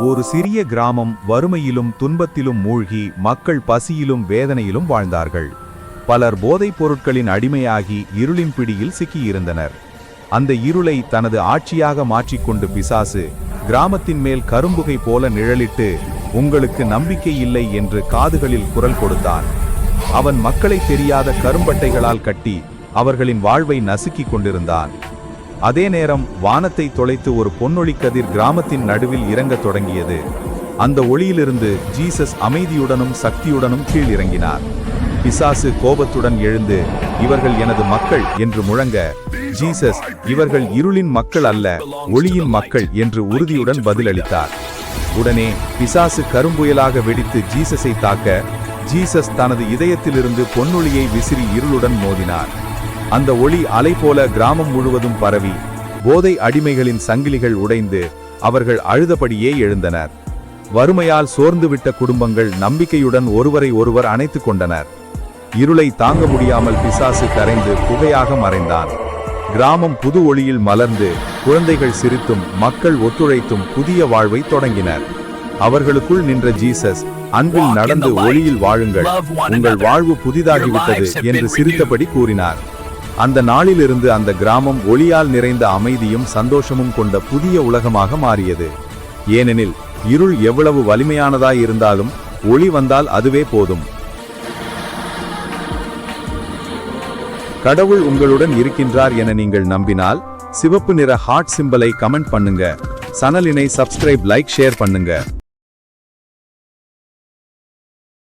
ஒரு சிறிய கிராமம் வறுமையிலும் துன்பத்திலும் மூழ்கி மக்கள் பசியிலும் வேதனையிலும் வாழ்ந்தார்கள். பலர் போதைப் பொருட்களின் அடிமையாகி இருளின் பிடியில் சிக்கியிருந்தனர். அந்த இருளை தனது ஆட்சியாக மாற்றிக்கொண்டு பிசாசு கிராமத்தின் மேல் கரும்புகை போல நிழலிட்டு உங்களுக்கு நம்பிக்கை இல்லை என்று காதுகளில் குரல் கொடுத்தான். அவன் மக்களை தெரியாத கரும்பட்டைகளால் கட்டி அவர்களின் வாழ்வை நசுக்கிக் கொண்டிருந்தான். அதே நேரம் வானத்தை தொலைத்து ஒரு பொன்னொளி கதிர் கிராமத்தின் நடுவில் இறங்கத் தொடங்கியது. அந்த ஒளியிலிருந்து ஜீசஸ் அமைதியுடனும் சக்தியுடனும் கீழ் இறங்கினார் பிசாசு கோபத்துடன் எழுந்து இவர்கள் எனது மக்கள் என்று முழங்க ஜீசஸ் இவர்கள் இருளின் மக்கள் அல்ல ஒளியின் மக்கள் என்று உறுதியுடன் பதிலளித்தார். உடனே பிசாசு கரும்புயலாக வெடித்து ஜீசஸை தாக்க ஜீசஸ் தனது இதயத்திலிருந்து பொன்னொழியை விசிறி இருளுடன் மோதினார். அந்த ஒளி அலை போல கிராமம் முழுவதும் பரவி போதை அடிமைகளின் சங்கிலிகள் உடைந்து அவர்கள் அழுதபடியே எழுந்தனர். வறுமையால் சோர்ந்துவிட்ட குடும்பங்கள் நம்பிக்கையுடன் ஒருவரை ஒருவர் அணைத்துக் கொண்டனர். இருளை தாங்க முடியாமல் பிசாசு கரைந்து புகையாக மறைந்தான். கிராமம் புது ஒளியில் மலர்ந்து குழந்தைகள் சிரித்தும் மக்கள் ஒத்துழைத்தும் புதிய வாழ்வை தொடங்கினர். அவர்களுக்குள் நின்ற ஜீசஸ் அன்பில் நடந்து ஒளியில் வாழுங்கள். உங்கள் வாழ்வு புதிதாகிவிட்டது என்று சிரித்தபடி கூறினார். அந்த நாளிலிருந்து அந்த கிராமம் ஒளியால் நிறைந்த அமைதியும் சந்தோஷமும் கொண்ட புதிய உலகமாக மாறியது. ஏனெனில் இருள் எவ்வளவு வலிமையானதாய் இருந்தாலும் ஒளி வந்தால் அதுவே போதும். கடவுள் உங்களுடன் இருக்கின்றார் என நீங்கள் நம்பினால் சிவப்பு நிற ஹார்ட் சிம்பலை கமெண்ட் பண்ணுங்க. சனலினை சப்ஸ்கிரைப் லைக் ஷேர் பண்ணுங்க.